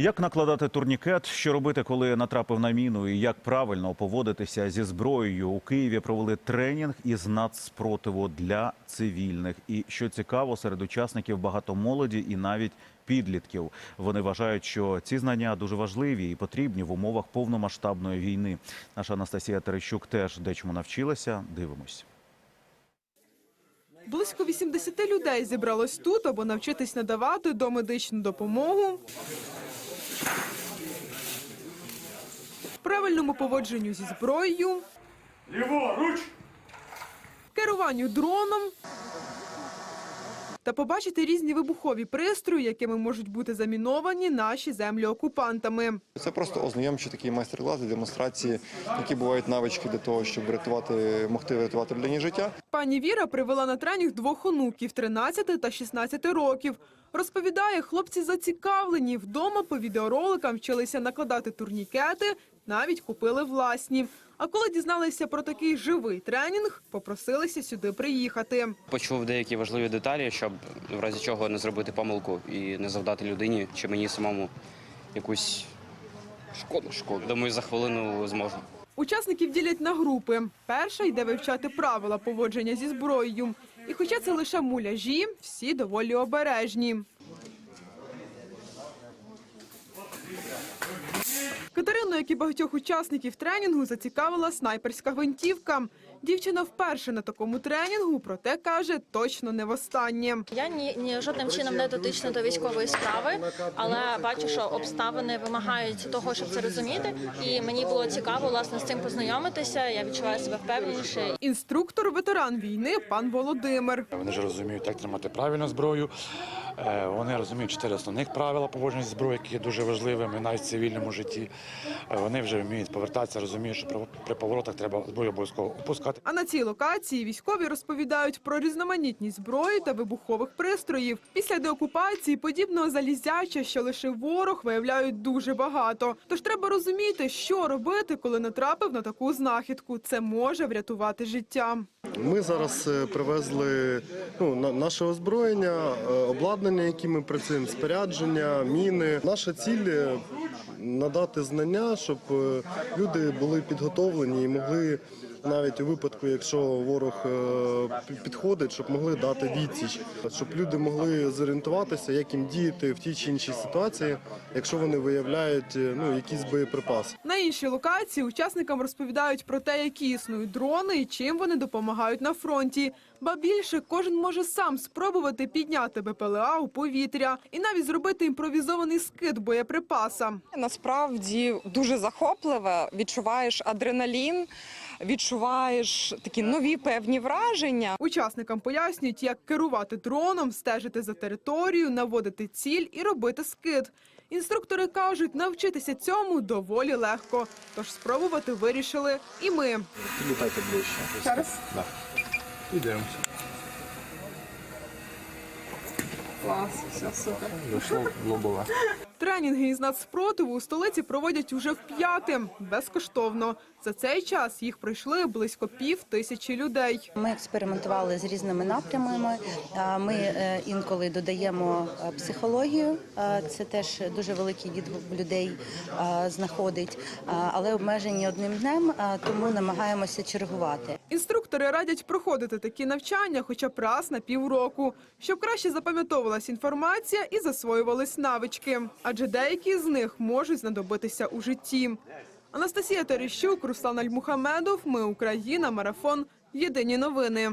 Як накладати турнікет, що робити, коли натрапив на міну, і як правильно поводитися зі зброєю у Києві провели тренінг із нацспротиву для цивільних. І що цікаво, серед учасників багато молоді і навіть підлітків. Вони вважають, що ці знання дуже важливі і потрібні в умовах повномасштабної війни. Наша Анастасія Терещук теж дечому навчилася. Дивимось. Близько 80 людей зібралось тут, аби навчитись надавати домедичну допомогу, правильному поводженню зі зброєю, Ліворуч! керуванню дроном та побачити різні вибухові пристрої, якими можуть бути заміновані наші землі окупантами. Це просто ознайомчі такі майстер-класи, демонстрації, які бувають навички для того, щоб врятувати, могти врятувати людині життя. Пані Віра привела на тренінг двох онуків 13 та 16 років. Розповідає, хлопці зацікавлені. Вдома по відеороликам вчилися накладати турнікети, навіть купили власні. А коли дізналися про такий живий тренінг, попросилися сюди приїхати. Почув деякі важливі деталі, щоб в разі чого не зробити помилку і не завдати людині чи мені самому якусь шкоду. шкоду. Думаю, за хвилину зможу. Учасників ділять на групи. Перша йде вивчати правила поводження зі зброєю. І хоча це лише муляжі, всі доволі обережні. Катерину, як і багатьох учасників тренінгу, зацікавила снайперська гвинтівка. Дівчина вперше на такому тренінгу, проте каже, точно не востаннє. Я ні, ні жодним чином не дотична до військової справи, але бачу, що обставини вимагають того, щоб це розуміти. І мені було цікаво власне з цим познайомитися. Я відчуваю себе впевненіше. Інструктор, ветеран війни, пан Володимир. Вони ж розуміють, як тримати правильно зброю. Е, Вони розуміють чотири основних правила поводження зі зброєю, які є дуже важливими навіть в цивільному житті. Е, Вони вже вміють повертатися, розуміють, що при поворотах треба зброю обов'язково опускати. А на цій локації військові розповідають про різноманітність зброї та вибухових пристроїв. Після деокупації подібного залізяча, що лише ворог, виявляють дуже багато. Тож треба розуміти, що робити, коли натрапив на таку знахідку. Це може врятувати життя. Ми зараз е, привезли ну, на- наше озброєння, е, обладнання, які ми працюємо, спорядження, міни. Наша ціль е, надати знання, щоб е, люди були підготовлені і могли навіть у випадку, якщо ворог е, підходить, щоб могли дати відсіч, щоб люди могли зорієнтуватися, як їм діяти в тій чи іншій ситуації, якщо вони виявляють е, ну, якісь боєприпаси. На іншій локації учасникам розповідають про те, які існують дрони і чим вони допомагають на фронті. Ба більше кожен може сам спробувати підняти БПЛА у повітря і навіть зробити імпровізований скид боєприпаса. Насправді дуже захопливе. Відчуваєш адреналін, відчуваєш такі нові певні враження. Учасникам пояснюють, як керувати дроном, стежити за територією, наводити ціль і робити скид. Інструктори кажуть, навчитися цьому доволі легко. Тож спробувати вирішили і ми. Літайте ближче. Зараз. Да. Ідемо. Клас, все супер. Дійшло лобове. Тренінги із нацспротиву у столиці проводять уже вп'яте безкоштовно. За цей час їх пройшли близько пів тисячі людей. Ми експериментували з різними напрямами. Ми е, інколи додаємо е, психологію. Це теж дуже великий відгук людей знаходить, але обмежені одним днем, тому намагаємося чергувати. Інструктори радять проходити такі навчання хоча б раз на півроку, щоб краще запам'ятовувалась інформація і засвоювались навички, адже деякі з них можуть знадобитися у житті. Анастасія Терещук, Руслан Альмухамедов. Ми Україна. Марафон. Єдині новини.